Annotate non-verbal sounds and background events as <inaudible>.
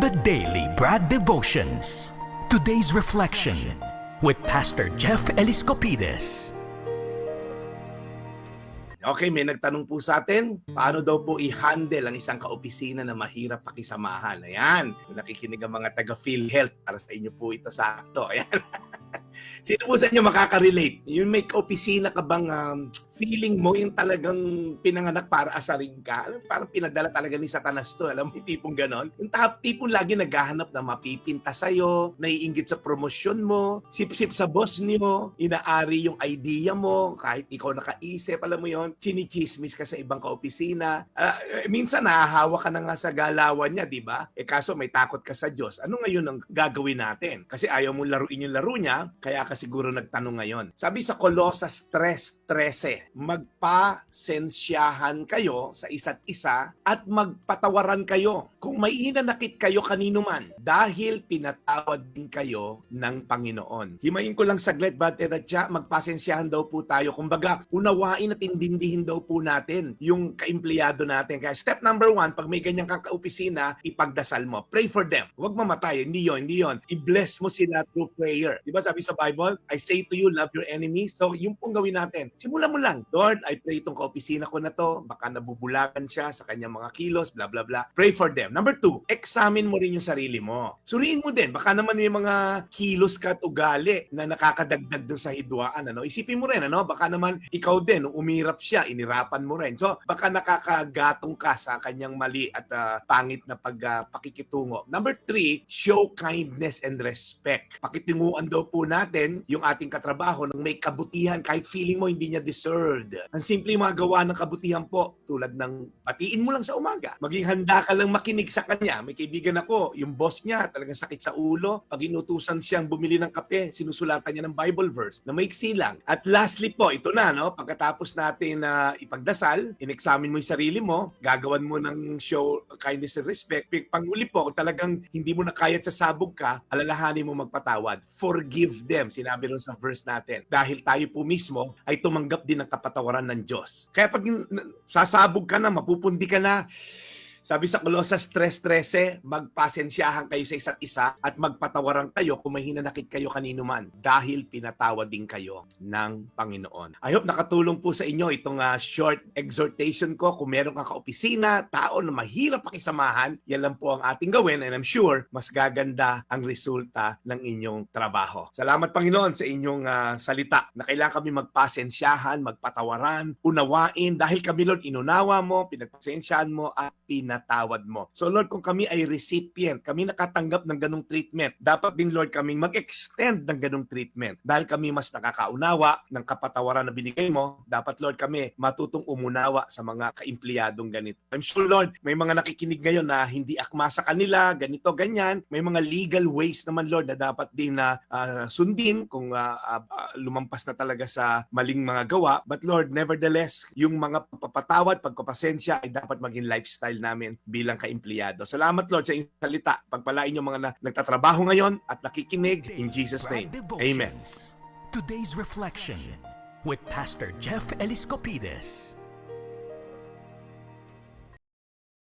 The Daily Brad Devotions. Today's reflection with Pastor Jeff Eliscopides. Okay, may nagtanong po sa atin, paano daw po i-handle ang isang kaopisina na mahirap pakisamahan? Ayan, nakikinig ang mga taga PhilHealth, para sa inyo po ito sa akto. Ayan. <laughs> Sino po sa inyo makaka-relate? Yung may kaopisina ka bang um, feeling mo yung talagang pinanganak para asarin ka? Alam, Parang pinadala talaga ni Satanas to. Alam mo, yung tipong ganon. Yung tap, tipong lagi naghahanap na mapipinta sa'yo, naiingit sa promosyon mo, sip-sip sa boss niyo, inaari yung idea mo, kahit ikaw nakaisip, alam mo yon chinichismis ka sa ibang kaopisina. Eh, minsan nahahawa ka na nga sa galawan niya, di ba? Eh kaso may takot ka sa Diyos. Ano ngayon ang gagawin natin? Kasi ayaw mo laruin yung laro niya, kaya ka siguro nagtanong ngayon. Sabi sa Colossus 3.13, magpasensyahan kayo sa isa't isa at magpatawaran kayo kung may inanakit kayo kanino man dahil pinatawad din kayo ng Panginoon. Himayin ko lang saglit, Brother Ratcha, magpasensyahan daw po tayo. Kumbaga, unawain at indindihin daw po natin yung kaempleyado natin. Kaya step number one, pag may ganyang kang kaopisina, ipagdasal mo. Pray for them. Huwag mamatay. Hindi yon, hindi yon. I-bless mo sila through prayer. Di ba sabi sa Bible, I say to you, love your enemies. So, yung pong gawin natin. Simulan mo lang. Lord, I pray itong kaopisina ko na to. Baka nabubulagan siya sa kanyang mga kilos, bla bla bla. Pray for them. Number two, examine mo rin yung sarili mo. Suriin mo din. Baka naman may mga kilos ka at ugali na nakakadagdag dun sa hidwaan. Ano? Isipin mo rin, ano? Baka naman ikaw din, umirap siya, inirapan mo rin. So, baka nakakagatong ka sa kanyang mali at ah, pangit na pag, ah, pakikitungo. Number three, show kindness and respect. Pakitunguan daw po natin yung ating katrabaho ng may kabutihan kahit feeling mo hindi niya deserved. Ang simple mga gawa ng kabutihan po, tulad ng batiin mo lang sa umaga. Maging handa ka lang makinig sa kanya. May kaibigan ako, yung boss niya, talagang sakit sa ulo. Pag inutusan siyang bumili ng kape, sinusulatan niya ng Bible verse na maiksi lang. At lastly po, ito na, no? Pagkatapos natin na ipagdasal, in-examine mo yung sarili mo, gagawan mo ng show kindness and respect. Panguli po, kung talagang hindi mo na kaya at sasabog ka, alalahanin mo magpatawad. Forgive them, sinabi ron sa verse natin. Dahil tayo po mismo ay tumanggap din ng kapatawaran ng Diyos. Kaya pag sasabog ka na, mapupundi ka na, sabi sa Colossus 3.13, magpasensyahan kayo sa isa't isa at magpatawaran kayo kung may hinanakit kayo kanino man dahil pinatawad din kayo ng Panginoon. I hope nakatulong po sa inyo itong ah, short exhortation ko. Kung meron kang kaopisina, tao na mahirap pakisamahan, yan lang po ang ating gawin and I'm sure mas gaganda ang resulta ng inyong trabaho. Salamat Panginoon sa inyong ah, salita na kailangan kami magpasensyahan, magpatawaran, unawain dahil kami Lord inunawa mo, pinagpasensyahan mo at pinatawad mo. So Lord, kung kami ay recipient, kami nakatanggap ng ganong treatment, dapat din Lord kaming mag-extend ng ganong treatment. Dahil kami mas nakakaunawa ng kapatawaran na binigay mo, dapat Lord kami matutong umunawa sa mga kaempleyadong ganito. I'm sure Lord, may mga nakikinig ngayon na hindi akma sa kanila, ganito, ganyan. May mga legal ways naman Lord na dapat din na ah, sundin kung ah, ah, lumampas na talaga sa maling mga gawa. But Lord, nevertheless, yung mga pagpapatawad, pagpapasensya ay dapat maging lifestyle namin bilang kaempleyado. Salamat Lord sa inyong salita. Pagpalain yung mga na, nagtatrabaho ngayon at nakikinig in Jesus' name. Amen. Today's reflection with Pastor Jeff Eliscopides.